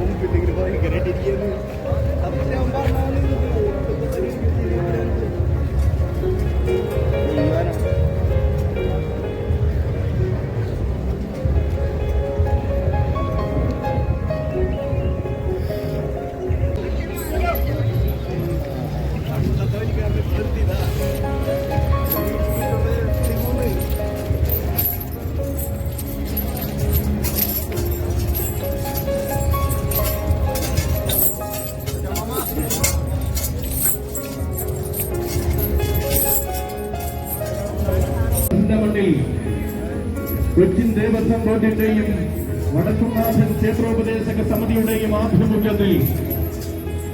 Om bitte gerade gerettet hier. Aber der Mann ഇതിന്റെ മണ്ണിൽ കൊച്ചിൻ ദേവസ്വം ബോർഡിന്റെയും വടക്കുംനാഥൻ ക്ഷേത്രോപദേശക സമിതിയുടെയും ആഭിമുഖ്യത്തിൽ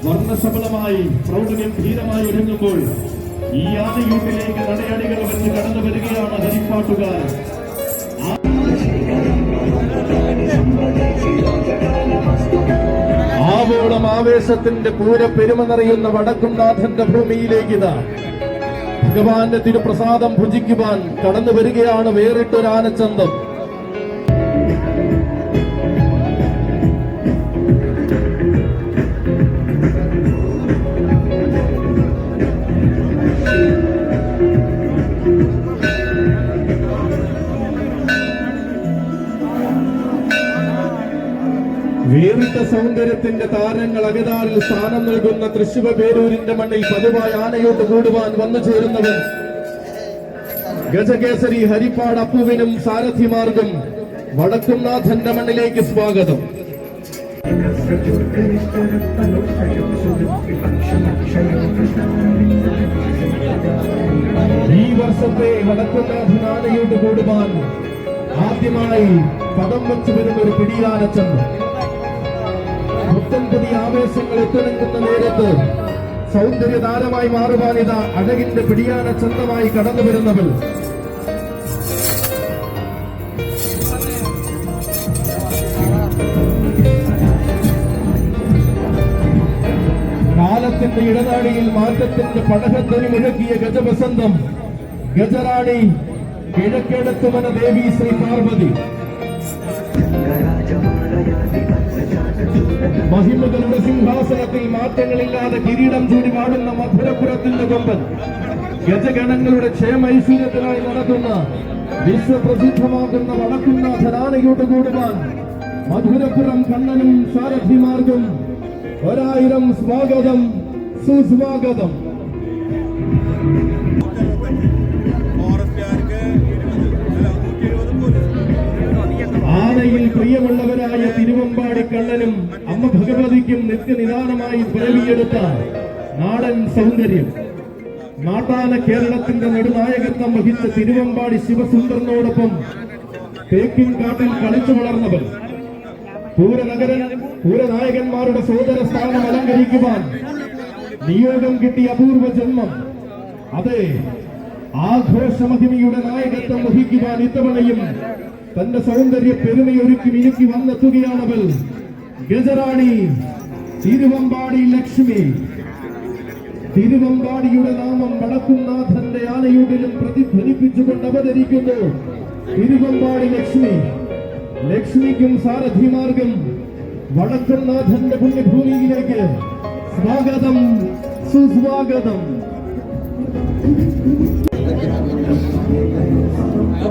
വർണസഫലമായി പ്രൗഢഗംഭീരമായി ഒരുങ്ങുമ്പോൾ ഈ ആനയൂട്ടിലേക്ക് നടയടികൾ വെച്ച് കടന്നു വരികയാണ് ഹരിപ്പാട്ടുകാർ. ആവോളം ആവേശത്തിന്റെ പൂര പെരുമ നിറയുന്ന വടക്കുംനാഥന്റെ ഭൂമിയിലേക്ക് ഇതാ ഭഗവാന്റെ തിരുപ്രസാദം ഭുജിക്കുവാൻ കടന്നു വരികയാണ് വേറിട്ടൊരു സൗന്ദര്യത്തിന്റെ താരങ്ങൾ അകതാറിൽ സ്ഥാനം നൽകുന്ന തൃശിവ പേരൂരിന്റെ മണ്ണിൽ പതിവായി ആനയോട്ട് കൂടുവാൻ വന്നു ചേരുന്നവൻ. ഗജകേസരി ഹരിപ്പാട് അപ്പുവിനും സാരഥിമാർഗം വടക്കുംനാഥന്റെ മണ്ണിലേക്ക് സ്വാഗതം. ഈ വർഷത്തെ വടക്കുംനാഥൻ ആനയോട്ട് കൂടുവാൻ ആദ്യമായി പദം വെച്ചു വരുന്ന ഒരു പിടിയാനച്ചന്ത് പുത്തൻ പുതിയ ആവേശങ്ങൾ എത്തിണങ്ങുന്ന നേരത്ത് സൗന്ദര്യതാരമായി മാറുവാനിത അഴകിന്റെ പിടിയാന ചന്തമായി കടന്നു വരുന്നവൾ. കാലത്തിന്റെ ഇടനാഴിയിൽ മാറ്റത്തിന്റെ പടകത്തൊലി മുഴക്കിയ ഗജവസന്തം. ഗജറാണി കിഴക്കെടുത്തുമന ദേവി ശ്രീ പാർവതി. മഹിമകളുടെ സിംഹാസനത്തിൽ മാറ്റങ്ങളില്ലാതെ കിരീടം ചൂടി വാടുന്ന മധുരപുരത്തിന്റെ കൊമ്പൻ. ഗജഗണങ്ങളുടെ ക്ഷേമൈശ്വര്യത്തിനായി നടക്കുന്ന വിശ്വപ്രസിദ്ധമാകുന്ന വടക്കുന്ന ധനാനയോട് കൂടുവാൻ മധുരപുരം കണ്ണനും സാരഥിമാർഗം ഒരായിരം സ്വാഗതം സുസ്വാഗതം. പ്രിയമുള്ളവരായ തിരുവമ്പാടി കണ്ണനും അമ്മ ഭഗവതിക്കും നിത്യനിദാനമായി പിറവിയെടുത്ത നാടൻ സൗന്ദര്യം. നാട്ടാന കേരളത്തിന്റെ നെടുനായകത്വം വഹിച്ച തിരുവമ്പാടി ശിവസുന്ദരനോടൊപ്പം തേക്കിൻ കാട്ടിൽ കളിച്ചു വളർന്നവൻ. പൂരനഗരൻ പൂരനായകന്മാരുടെ സോദര സ്ഥാനം അലങ്കരിക്കുവാൻ നിയോഗം കിട്ടിയ അപൂർവ ജന്മം. അതെ ആഘോഷമഹിമിയുടെ നായകത്വം വഹിക്കുവാൻ ഇത്തവണയും തന്റെ സൗന്ദര്യ പെരുമയൊരുക്കി മിനുക്കി വന്നെത്തുകയാണവൾ ഗജറാണി തിരുവമ്പാടി ലക്ഷ്മി. തിരുവമ്പാടിയുടെ നാമം വടക്കുംനാഥന്റെ ആനയുടലും പ്രതിധ്വനിപ്പിച്ചുകൊണ്ട് അവതരിക്കുന്നു തിരുവമ്പാടി ലക്ഷ്മി. ലക്ഷ്മിക്കും സാരഥിമാർഗം വടക്കുംനാഥന്റെ പുണ്യഭൂമിയിലേക്ക് സ്വാഗതം സുസ്വാഗതം.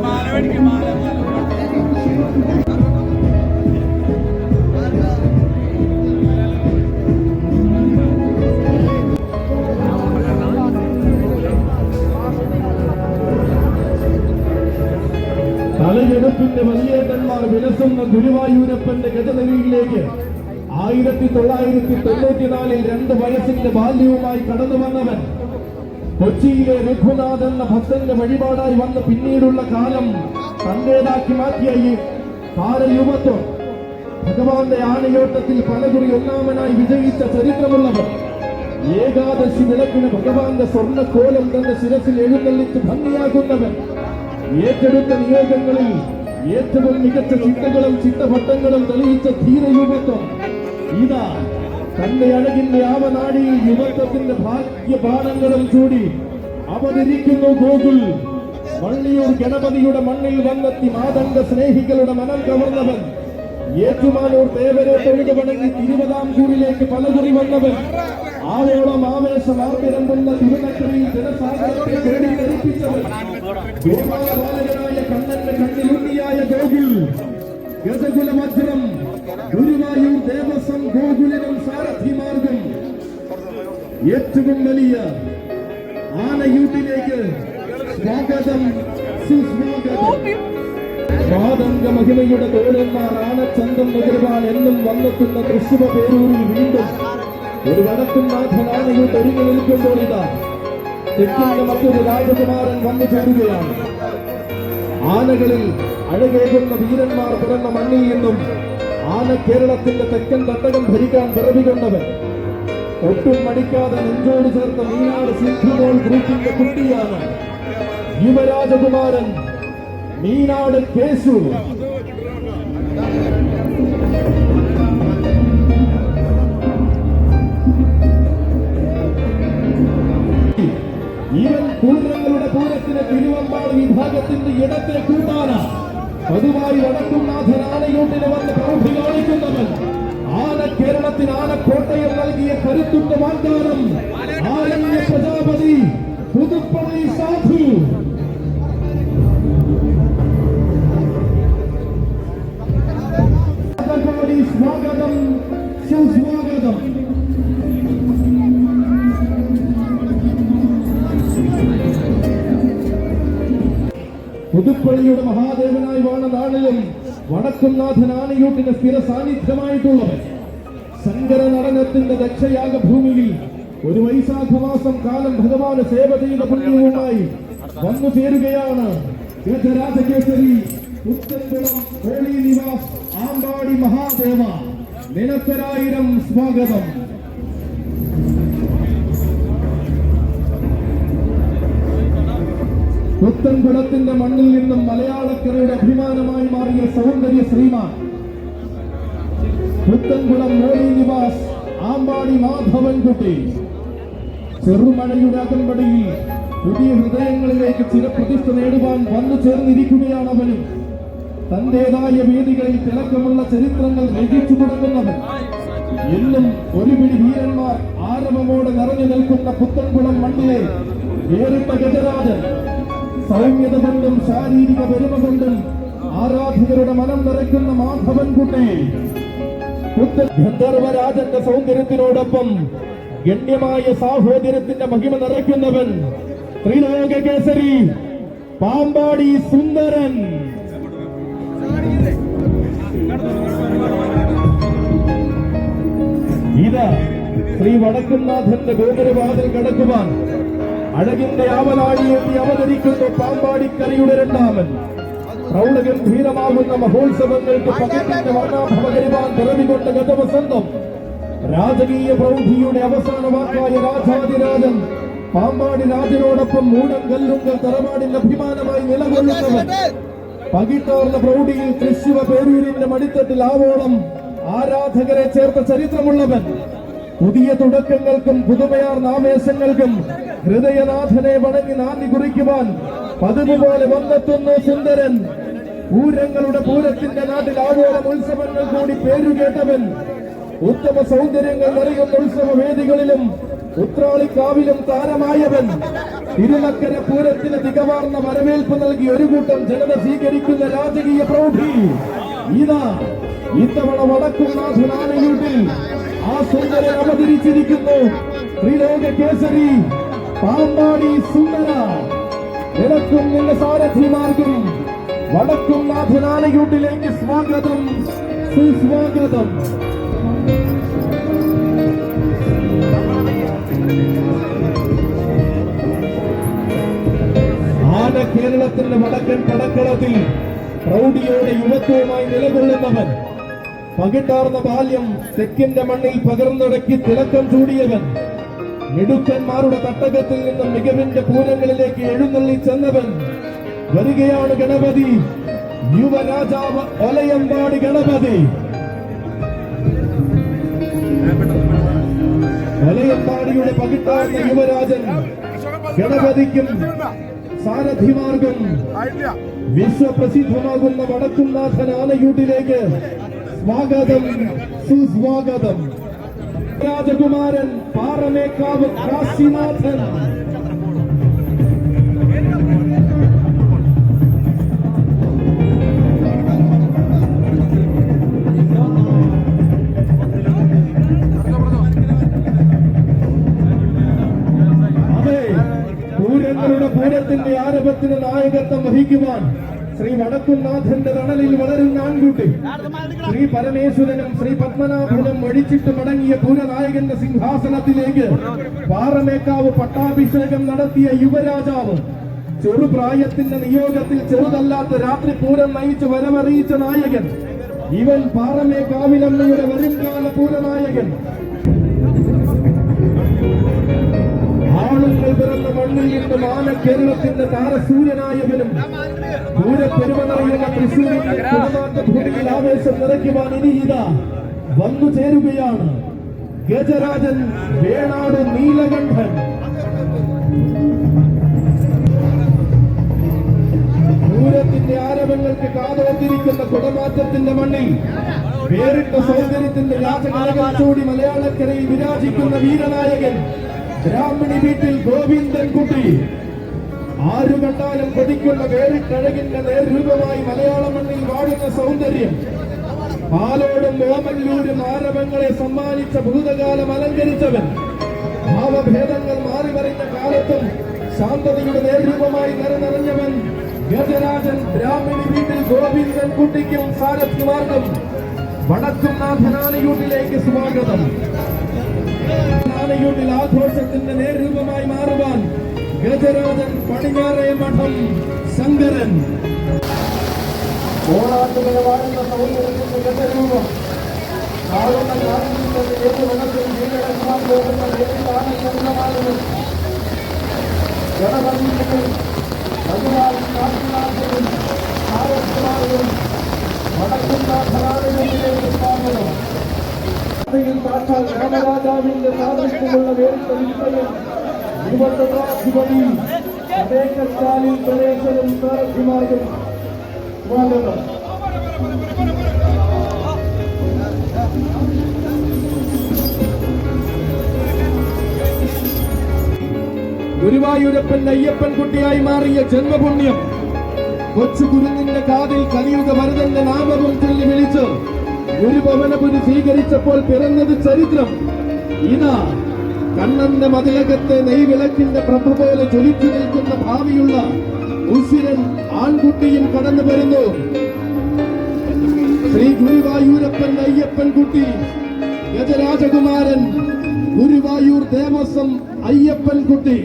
മാല മാല മാല തലയെടുപ്പിന്റെ വലിയേട്ടന്മാർ വിലസുന്ന ഗുരുവായൂരപ്പന്റെ ഗജനരിയിലേക്ക് ആയിരത്തി തൊള്ളായിരത്തി തൊണ്ണൂറ്റിനാലിൽ രണ്ട് വയസ്സിന്റെ ബാല്യവുമായി കടന്നു വന്നവൻ കൊച്ചിയിലെ രഘുനാഥ് എന്ന ഭക്തന്റെ വഴിപാടായി വന്ന് പിന്നീടുള്ള കാലം തന്റേതാക്കി മാറ്റിയ ഈ താരയുവത്വം ഭഗവാന്റെ ആനയോട്ടത്തിൽ പലകുറി ഒന്നാമനായി വിജയിച്ച ചരിത്രമുള്ളവർ ഏകാദശി വിളക്കിന് ഭഗവാന്റെ സ്വർണക്കോലം തന്റെ ശിരസിൽ എഴുന്നള്ളിച്ച് ഭംഗിയാകുന്നവൻ ഏറ്റെടുത്ത നിയോഗങ്ങളിൽ ഏറ്റവും മികച്ച ചിട്ടകളും ചിട്ടഭട്ടങ്ങളും തെളിയിച്ച ധീരയുവത്വം ഇതാ തന്റെ അഴകിന്റെ ആവനാടിയിൽ യുവത്വത്തിന്റെ ഭാഗ്യപാഠങ്ങളും ചൂടി അവതരിക്കുന്നു ഗോകുൽ. മണ്ണിയൂർ ഗണപതിയുടെ മണ്ണിൽ വന്നെത്തി മാതണ്ട സ്നേഹികളുടെ മനം കവർന്നവൻ. ഏറ്റുമാനൂർ ദേവരെ തൊഴുക വണങ്ങി തിരുവിതാംകൂറിലേക്ക് പലകുറി വന്നവൻ. ആവോളം ആവേശം ആർത്തിരമ്പുന്ന തിരുനക്കരയിൽ ജനസാഗരത്തെ തേടി ധരിപ്പിച്ചവൻ ഗോപാലബാലകനായ കണ്ണന്റെ ഗുരുവായൂർ ദേവസ്വം ഗോകുലിനും സാരഥിമാർഗം. ഏറ്റവും വലിയ ആനയൂട്ടിലേക്ക് സ്വാഗതം സുസ്വാഗതം. മാതംഗ മഹിമയുടെ തോഴന്മാർ ആനച്ചന്തം നുകരുവാൻ എന്നും വന്നെത്തുന്ന തൃശ്ശുവ പേരൂരിൽ വീണ്ടും ഒരു വടക്കും ആനയൂട്ട് ഒരുങ്ങി നിൽക്കുമ്പോൾ ഇതാ. തെക്കിന്റെ മറ്റൊരു രാജകുമാരൻ വന്നു ചേരുകയാണ്. ആനകളിൽ അഴകേകുന്ന വീരന്മാർ പിറന്ന മണ്ണിൽ നിന്നും ആന കേരളത്തിന്റെ തെക്കൻ തട്ടകം ഭരിക്കാൻ പിറവികൊണ്ടവൻ. ഒട്ടും മടിക്കാതെ നെഞ്ചോട് ചേർത്ത മീനാട് സിന്ധുമോൾ ഗ്രൂപ്പിന്റെ കുട്ടിയാണ്. യുവരാജകുമാരൻ മീനാട് കേശു ഇവൻ പൂരങ്ങളുടെ പൂരത്തിന് തിരുവമ്പാട് വിഭാഗത്തിന്റെ ഇടത്തെ കൂട്ടാന പതിവായി വടക്കുംനാഥൻ ആനയൂട്ടിന് വന്ന് പ്രൗഢി കാണിക്കുന്നവൻ ആന കേരളത്തിന് ആനക്കോട്ടയം നൽകിയ കരുത്തുറ്റ വാഗ്ദാനം ആരണ്യ പ്രജാപതി പുതുപ്പള്ളി സാധു സ്വാഗതം സുസ്വാഗതം. പുതുപ്പള്ളിയുടെ മഹാദേവനായി വാണ നാളിലും വടക്കുംനാഥൻ ആനയൂട്ടിന്റെ സ്ഥിര സാന്നിധ്യമായിട്ടുള്ളവൻ ശങ്കര നടനത്തിന്റെ ദക്ഷയാഗ ഭൂമിയിൽ ഒരു വൈശാഖ മാസം കാലം ഭഗവാന് സേവ ചെയ്ത പുണ്യവുമായി വന്നു ചേരുകയാണ് ഗജരാജകേസരി നിവാസ്. ആമ്പാടി മഹാദേവ നിനത്തരായിരം സ്വാഗതം. പുത്തൻകുളത്തിന്റെ മണ്ണിൽ നിന്നും മലയാളക്കരയുടെ അഭിമാനമായി മാറിയ സൗന്ദര്യ ശ്രീമാൻ പുത്തൻകുളം മോളി നിവാസ് ആമ്പാടി മാധവൻകുട്ടി. ചെറുമഴയുടെ അകമ്പടിയിൽ പുതിയ ഹൃദയങ്ങളിലേക്ക് ചില പ്രതിഷ്ഠ നേടുവാൻ വന്നു ചേർന്നിരിക്കുകയാണ് അവനും. തന്റേതായ വേദികളിൽ തിളക്കമുള്ള ചരിത്രങ്ങൾ രചിച്ചു തുടങ്ങുന്നവൻ എന്നും ഒരു പിടി വീരന്മാർ ആരവമോട് നിറഞ്ഞു നിൽക്കുന്ന പുത്തൻകുളം മണ്ണിലെ വേറിട്ട ഗജരാജൻ സൗമ്യത കൊണ്ടും ശാരീരിക പെരുമ കൊണ്ടും ആരാധകരുടെ മനം നിറയ്ക്കുന്ന മാധവൻകുട്ടി. കുട്ടി ഗന്ധർവരാജന്റെ സൗന്ദര്യത്തിനോടൊപ്പം ഗണ്യമായ സാഹോദര്യത്തിന്റെ മഹിമ നിറയ്ക്കുന്നവൻ ത്രിലോക കേസരി പാമ്പാടി സുന്ദരൻ. ഇത് ശ്രീ വടക്കുംനാഥന്റെ ഗോപുരവാതിൽ കടക്കുവാൻ അഴകിന്റെ ആവലാഴി എത്തി അവതരിക്കുന്ന പാമ്പാടിക്കരയുടെ രണ്ടാമൻ. പ്രൗഢഗംഭീരമാകുന്ന മഹോത്സവങ്ങൾക്ക് പകത്തിന്റെ വർണാഭവകരിവാൻ പിറവികൊണ്ട ഗതവസന്തം. രാജകീയ പ്രൗഢിയുടെ അവസാന വാക്കായ രാജാതിരാജൻ പാമ്പാടി രാജനോടൊപ്പം മൂടം കല്ലുങ്കൽ തറവാടിന്റെ അഭിമാനമായി നിലകൊള്ളുന്നവൻ. പകിട്ടാർന്ന പ്രൗഢിയിൽ തൃശിവ പേരൂരിന്റെ മടിത്തട്ടിൽ ആവോളം ആരാധകരെ ചേർത്ത ചരിത്രമുള്ളവൻ പുതിയ തുടക്കങ്ങൾക്കും പുതുമയാർ ആവേശങ്ങൾക്കും ഹൃദയനാഥനെ വണങ്ങി നാന്ദി കുറിക്കുവാൻ പതിവ് പോലെ വന്നെത്തുന്നു സുന്ദരൻ. പൂരങ്ങളുടെ പൂരത്തിന്റെ നാട്ടിൽ ആവോളം ഉത്സവങ്ങൾ കൂടി പേരുകേട്ടവൻ ഉത്തമ സൗന്ദര്യങ്ങൾ നിറയുന്ന ഉത്സവ വേദികളിലും ഉത്രാളിക്കാവിലും താരമായവൻ. തിരുനക്കര പൂരത്തിന് തികവാർന്ന വരവേൽപ്പ് നൽകി ഒരു കൂട്ടം ജനത സ്വീകരിക്കുന്ന രാജകീയ പ്രൗഢി. ഇതാ ഇത്തവണ വടക്കുംനാഥൻ ആനയൂട്ടിൽ ആ സുന്ദരൻ അവതരിച്ചിരിക്കുന്നു. ത്രിലോക കേസരി പാമ്പാടി സുന്ദര. നിനക്കും നിന്റെ സാരഥിമാർക്കും വടക്കും നാഥനാനയൂട്ടിലേക്ക് സ്വാഗതം സുസ്വാഗതം. ആന കേരളത്തിന്റെ വടക്കൻ കടക്കളത്തിൽ പ്രൗഢിയോടെ യുവത്വമായി നിലകൊള്ളുന്നവൻ പകിട്ടാർന്ന ബാല്യം തെക്കിന്റെ മണ്ണിൽ പകർന്നടക്കി തിളക്കം ചൂടിയവൻ. മിടുക്കന്മാരുടെ തട്ടകത്തിൽ നിന്നും മികവിന്റെ പൂരങ്ങളിലേക്ക് എഴുന്നള്ളി ചെന്നവൻ. വരികയാണ് ഗണപതി. യുവരാജാവ് ഒലയമ്പാടി ഗണപതി. ഒലയമ്പാടിയുടെ പകിട്ടാർന്ന യുവരാജൻ ഗണപതിക്കും സാരഥിമാർഗം വിശ്വപ്രസിദ്ധമാകുന്ന വടക്കുംനാഥൻ ആനയൂട്ടിലേക്ക് സ്വാഗതം സുസ്വാഗതം. രാജകുമാരൻ പാറമേക്കാവ് കാശിനാഥൻ. പൂരങ്ങളുടെ പൂരത്തിന്റെ ആരംഭത്തിന് നായകത്വം വഹിക്കുവാൻ ശ്രീ വടക്കുംനാഥന്റെ തണലിൽ വളരുന്ന ആൺകുട്ടി. ശ്രീ പരമേശ്വരനും ശ്രീ പത്മനാഭനും ഒഴിച്ചിട്ട് മടങ്ങിയ പൂരനായകന്റെ സിംഹാസനത്തിലേക്ക് പാറമേക്കാവ് പട്ടാഭിഷേകം നടത്തിയ യുവരാജാവ് ചെറുപ്രായത്തിന്റെ നിയോഗത്തിൽ ചെറുതല്ലാത്ത രാത്രി പൂരം നയിച്ച് വരവറിയിച്ച നായകൻ. ഇവൻ പാറമേക്കാവിലമ്മയുടെ വരുംകാല പൂരനായകൻ. ആളുകൾ പിറന്ന മണ്ണിൽ നിന്ന് മാന കേരളത്തിന്റെ താരസൂര്യനായവനും പൂരപ്പെരുമണറിയുന്ന തൃശ്ശൂരിന്റെ ഭൂമിയിൽ ആവേശം നിറയ്ക്കുവാൻ ഇനി ഇതാ വന്നു ചേരുകയാണ് ഗജരാജൻ വേണാട് നീലകണ്ഠൻ. പൂരത്തിന്റെ ആരവങ്ങൾക്ക് കാതോർത്തിരിക്കുന്ന കുടമാറ്റത്തിന്റെ മണ്ണിൽ വേറിട്ട സൗന്ദര്യത്തിന്റെ ചൂടി മലയാളക്കരയിൽ വിരാജിക്കുന്ന വീരനായകൻ ബ്രാഹ്മണി വീട്ടിൽ ഗോവിന്ദൻ കുട്ടി ആരു കണ്ടാലും പ്രതിക്കുള്ള വേറിട്ടഴകിന്റെ നേർരൂപമായി മലയാള മണ്ണിൽ വാഴുന്ന സൗന്ദര്യം. പാലോടും ഓമല്ലൂരും ആരവങ്ങളെ സമ്മാനിച്ച ഭൂതകാലം അലങ്കരിച്ചവൻ. ഭാവഭേദങ്ങൾ മാറി മറിഞ്ഞ കാലത്തും ശാന്തതയുടെ നേർരൂപമായി നിറനിറഞ്ഞവൻ ഗജരാജൻ ബ്രാഹ്മണി വീട്ടിൽ ഗോവിന്ദൻ കുട്ടിക്കും സാരഥിമാർക്കും വടക്കുംനാഥനാനയൂട്ടിലേക്ക് സ്വാഗതം. നാനയൂട്ടിൽ ആഘോഷത്തിന്റെ നേരൂപമായി മാറുവാൻ ഗജരാജൻ പടിഞ്ഞാറേ മഠം ശങ്കരൻ ഓണാട്ടുകളെ വാഴുന്ന സൗന്ദര്യത്തിന്റെ ഗജരൂപം. കാണുന്ന കാലത്തിന്റെ ഏത് വനത്തിൽ വീടടക്കാൻ പോകുന്ന ഏതാണ് ചന്ദ്രമാനവും ഗണപതിയും ഭഗവാൻ കാട്ടുനാഥനും സാരഥിമാരും വടക്കുന്നാഥനാടിലേക്ക് സ്വാഗതം യിൽ സാക്ഷാൽ രാമരാജാവിന്റെ സാദൃശ്യമുള്ള വേറിട്ട വിസ്മയം യുവത്വരാധിപതി അബേക്കസ്റ്റാലിൻ പ്രവേശനം സാരഥിമാർഗം സ്വാഗതം. ഗുരുവായൂരപ്പൻ അയ്യപ്പൻ കുട്ടിയായി മാറിയ ജന്മപുണ്യം. കൊച്ചു കുരുന്നിന്റെ കാതിൽ കലിയുഗ ഭരതന്റെ നാമവും ചൊല്ലി വിളിച്ച് ഗുരുഭവനപുരി സ്വീകരിച്ചപ്പോൾ പിറന്നത് ചരിത്രം. ഇതാ കണ്ണന്റെ മതിലകത്തെ നെയ്വിളക്കിന്റെ പ്രഭ പോലെ ജ്വലിച്ചു നിൽക്കുന്ന ഭാവിയുള്ള ഉസിരൻ ആൺകുട്ടിയും കടന്നു വരുന്നു. ശ്രീ ഗുരുവായൂരപ്പൻ അയ്യപ്പൻ കുട്ടി ഗജരാജകുമാരൻ ഗുരുവായൂർ ദേവസ്വം അയ്യപ്പൻ കുട്ടി.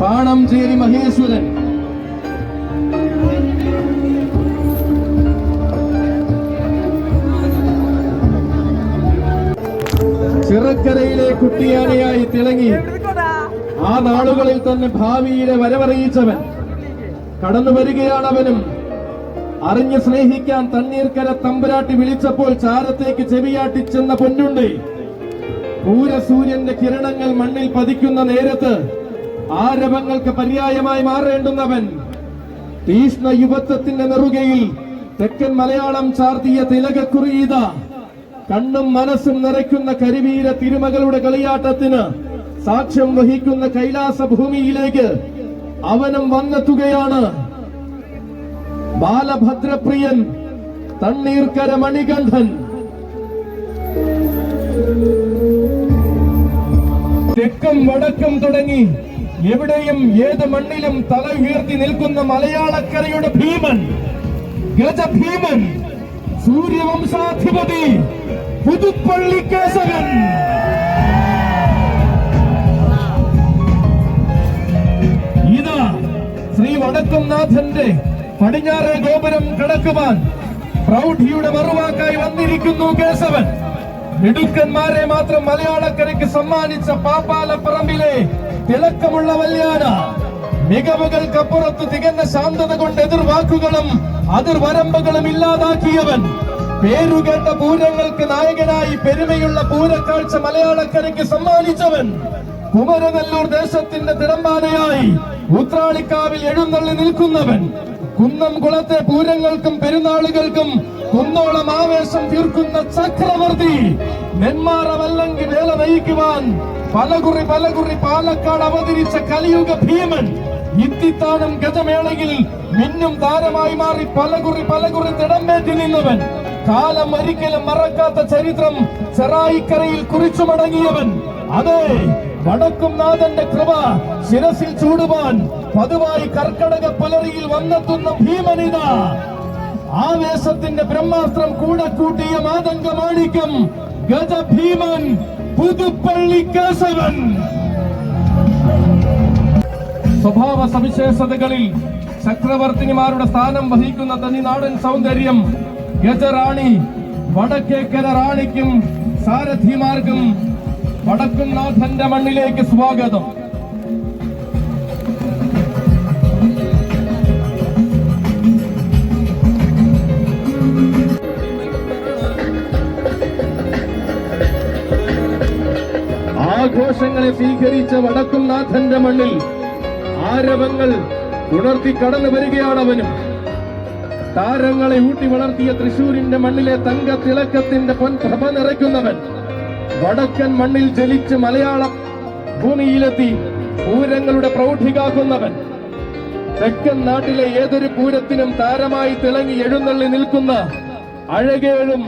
പാണംചേരി മഹേശ്വരൻ. ചിറക്കരയിലെ കുട്ടിയാനയായി തിളങ്ങി ആ നാളുകളിൽ തന്നെ ഭാവിയിലെ വരവറിയിച്ചവൻ. കടന്നു വരികയാണ് അവനും. അറിഞ്ഞു സ്നേഹിക്കാൻ തണ്ണീർക്കര തമ്പുരാട്ടി വിളിച്ചപ്പോൾ ചാരത്തേക്ക് ചെവിയാട്ടി ചെന്ന പൊന്നുണ്ട്. പൂരസൂര്യന്റെ കിരണങ്ങൾ മണ്ണിൽ പതിക്കുന്ന നേരത്ത് ആരവങ്ങൾക്ക് പര്യായമായി മാറേണ്ടുന്നവൻ തീഷ്ണ യുവത്വത്തിന്റെ നെറുകയിൽ തെക്കൻ മലയാളം ചാർത്തിയ തിലകക്കുറിയീത കണ്ണും മനസ്സും നിറയ്ക്കുന്ന കരിവീര തിരുമകളുടെ കളിയാട്ടത്തിന് സാക്ഷ്യം വഹിക്കുന്ന കൈലാസ ഭൂമിയിലേക്ക് അവനും വന്നെത്തുകയാണ്. ബാലഭദ്രപ്രിയൻ തണ്ണീർക്കര മണികണ്ഠൻ. തെക്കും വടക്കും തുടങ്ങി എവിടെയും ഏത് മണ്ണിലും തല ഉയർത്തി നിൽക്കുന്ന മലയാളക്കരയുടെ ഭീമൻ ഗജഭീമൻ സൂര്യവംശാധിപതി പുതുപ്പള്ളി കേശവൻ. ഇതാ ശ്രീ വടക്കുംനാഥന്റെ പടിഞ്ഞാറേ ഗോപുരം കിടക്കുവാൻ പ്രൗഢിയുടെ മറുവാക്കായി വന്നിരിക്കുന്നു കേശവൻ. മിടുക്കന്മാരെ മാത്രം മലയാളക്കരയ്ക്ക് സമ്മാനിച്ച പാപ്പാലപ്പറമ്പിലെ തിളക്കമുള്ള വല്യാന. മികവുകൾക്കപ്പുറത്ത് തികഞ്ഞ ശാന്തത കൊണ്ട് എതിർവാക്കുകളും അതിർവരമ്പുകളും ഇല്ലാതാക്കിയവൻ. പേരുകേട്ട പൂരങ്ങൾക്ക് നായകനായി പെരുമയുള്ള പൂരക്കാഴ്ച മലയാളക്കരയ്ക്ക് സമ്മാനിച്ചവൻ. കുമരനെല്ലൂർ ദേശത്തിന്റെ തിടമ്പാനയായി ഉത്രാളിക്കാവിൽ എഴുന്നള്ളി നിൽക്കുന്നവൻ. കുന്നം കുളത്തെ പൂരങ്ങൾക്കും പെരുന്നാളുകൾക്കും കുന്നോളം ആവേശം തീർക്കുന്ന ചക്രവർത്തി. നെന്മാറ വല്ലങ്കി വേല നയിക്കുവാൻ പലകുറി പലകുറി പാലക്കാട് അവതരിച്ച കലിയുഗ ഭീമൻ. ഇത്തിത്താനം ഗജമേളയിൽ മിന്നും താരമായി മാറി പലകുറി പലകുറി തിടമ്പേറ്റി നിന്നവൻ. കാലം ഒരിക്കലും മറക്കാത്ത ചരിത്രം ചെറായിക്കരയിൽ കുറിച്ചു മടങ്ങിയവൻ. അതെ വടക്കും നാഥന്റെ കൃപ ശിരസിൽ ചൂടുവാൻ പതിവായി കർക്കടക പുലരിയിൽ വന്നെത്തുന്ന ഭീമനിത. ആവേശത്തിന്റെ ബ്രഹ്മാസ്ത്രം കൂടെ കൂട്ടിയ മാതംഗ മാണിക്യം ഗജഭീമൻ. പുതുപ്പള്ളി കേശവൻ സ്വഭാവ സവിശേഷതകളിൽ ചക്രവർത്തിനിമാരുടെ സ്ഥാനം വഹിക്കുന്ന തനി നാടൻ സൗന്ദര്യം ഗജറാണി വടക്കേക്കര റാണിക്കും സാരഥിമാർക്കും വടക്കുംനാഥന്റെ മണ്ണിലേക്ക് സ്വാഗതം. ആഘോഷങ്ങളെ സ്വീകരിച്ച വടക്കുംനാഥന്റെ മണ്ണിൽ ആരവങ്ങൾ ഉണർത്തി കടന്നു വരികയാണവനും താരങ്ങളെ ഊട്ടി വളർത്തിയ തൃശൂരിന്റെ മണ്ണിലെ തങ്ക തിളക്കത്തിന്റെ പൊൻപ്രഭ നിറയ്ക്കുന്നവൻ. വടക്കൻ മണ്ണിൽ ജലിച്ച് മലയാള ഭൂമിയിലെത്തി പൂരങ്ങളുടെ പ്രൗഢികാക്കുന്നവൻ. തെക്കൻ നാട്ടിലെ ഏതൊരു പൂരത്തിനും താരമായി തിളങ്ങി എഴുന്നള്ളി നിൽക്കുന്ന അഴകേഴും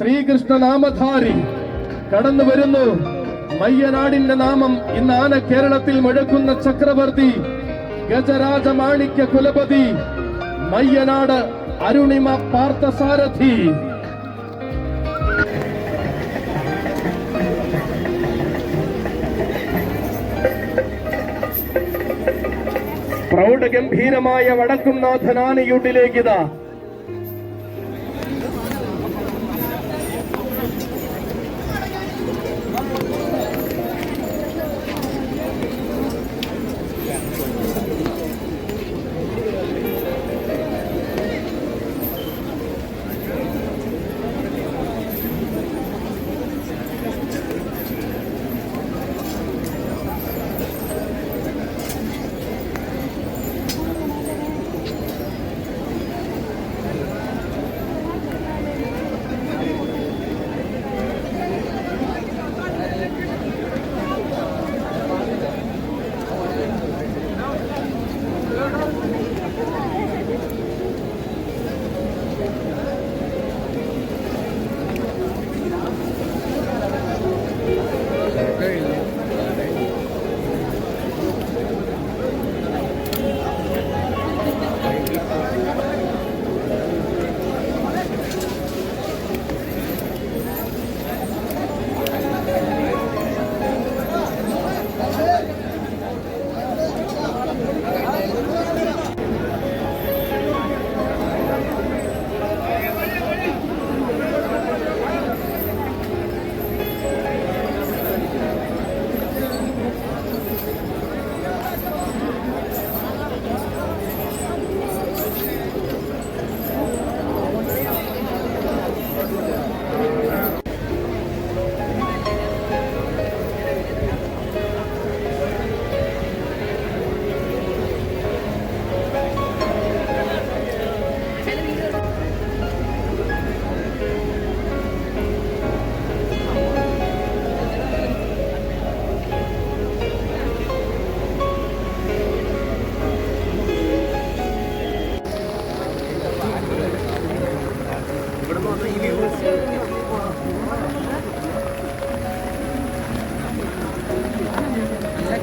ശ്രീകൃഷ്ണനാമധാരി കടന്നു വരുന്നു. മയ്യനാടിന്റെ നാമം ഇന്ന് ആന കേരളത്തിൽ മുഴക്കുന്ന ചക്രവർത്തി ഗജരാജ മാണിക്യ കുലപതി മയ്യനാട് അരുണിമ പാർത്ഥസാരഥി. പ്രൗഢഗംഭീരമായ വടക്കുംനാഥനാനയൂട്ടിലേക്കിതാ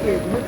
Thank you.